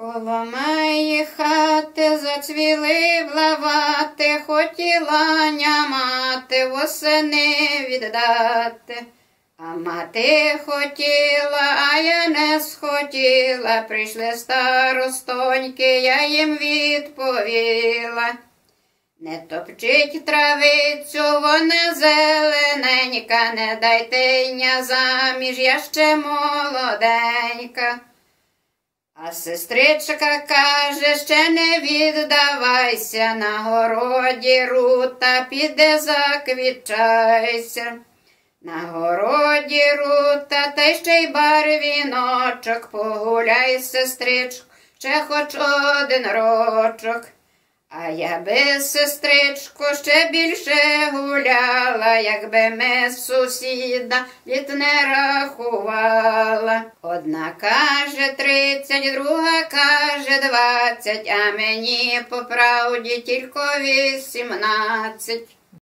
Коло моєї хати зацвіли блавати, хотіла ня мати восени віддати. А мати хотіла, а я не схотіла, прийшли старостоньки, я їм відповіла. Не топчіть травицю, вона зелененька, не дайте ня заміж, я ще молоденька. А сестричка каже, ще не віддавайся, на городі рута піде заквічайся. На городі рута, та ще й барвіночок, погуляй, сестричко, ще хоч один рочок. А я би, сестричко, ще більше гуляла, якби ми сусіда літ не рахувала. Одна каже тридцять, друга каже двадцять, а мені по правді тільки вісімнадцять.